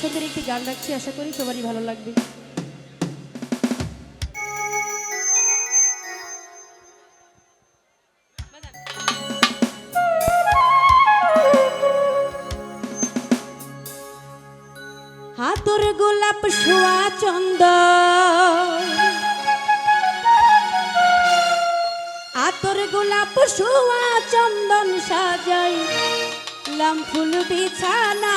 সুন্দর একটি গান রাখছি, আশা করি সবারই ভালো লাগবে। হাতর গোলাপ শোয়া চন্দ। আতর গোলাপ শোয়া চন্দন সাজাই, লাম ফুল বিছানা।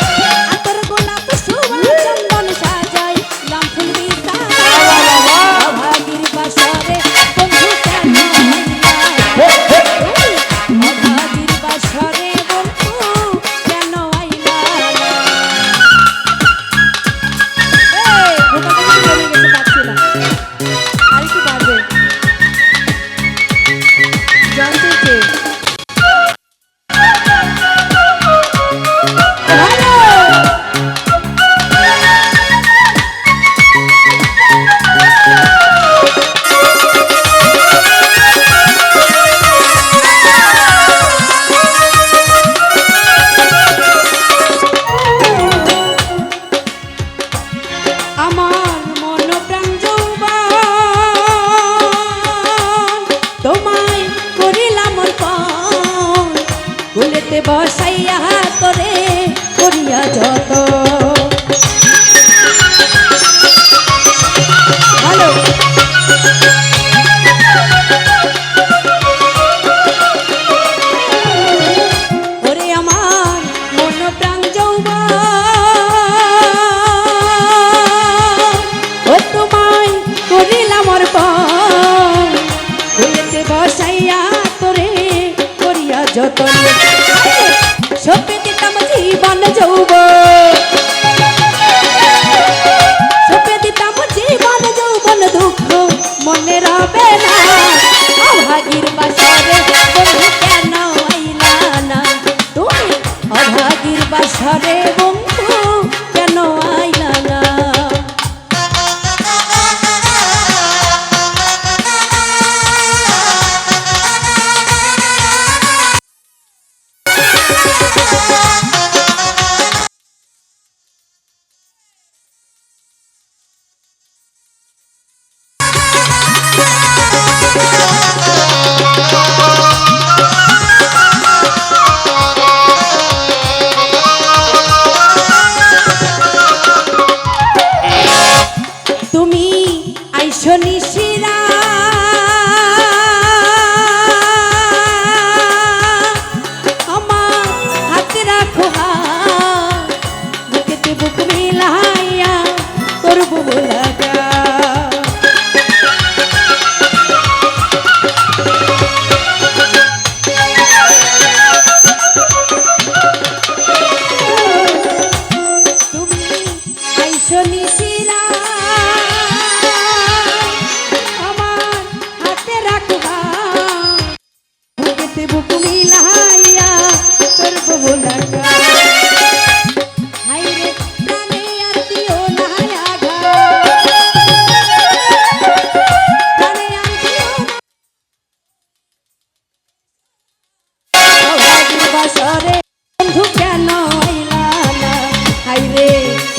শনি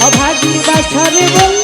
অভাগী বাসরে বল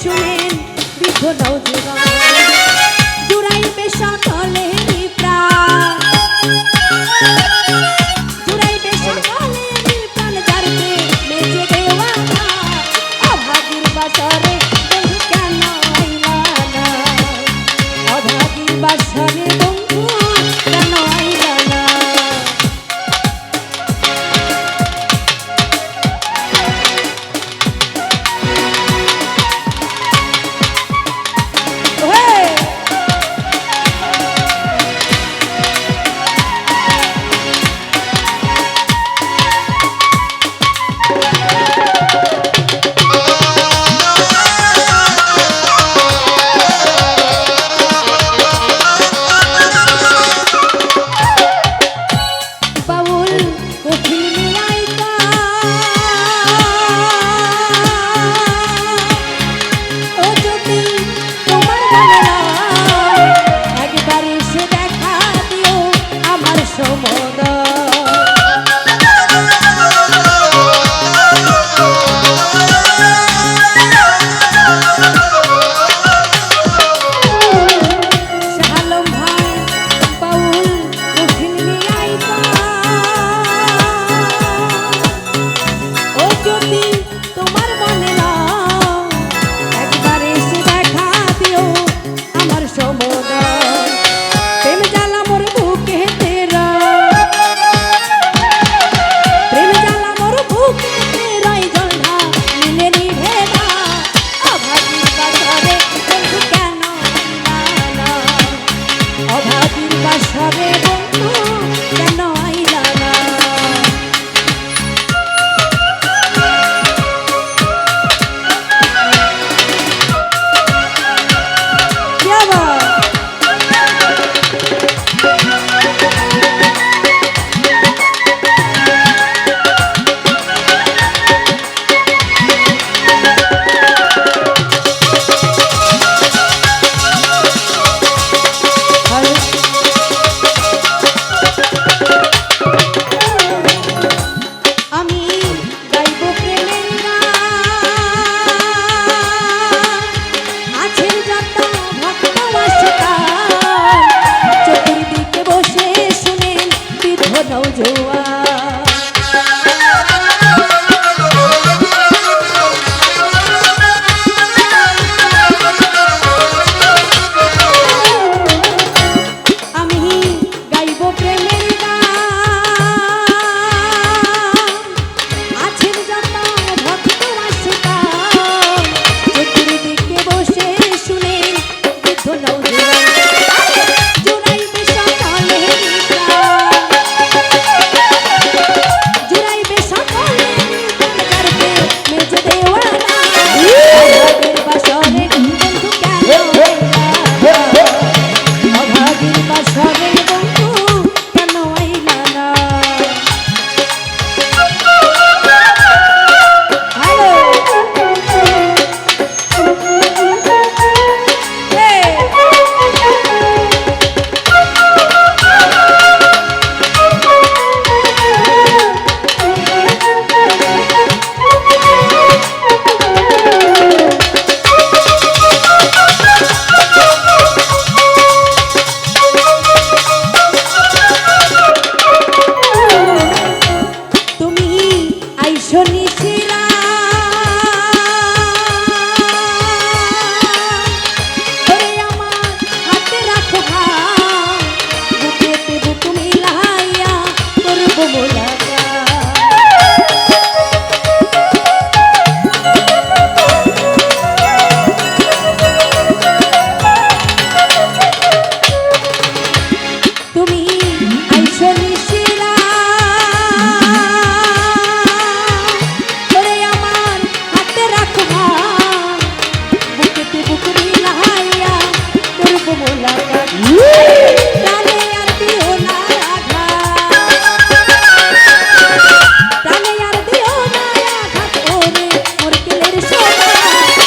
শুনেন বৃদ্ধ নজরা vou pregar.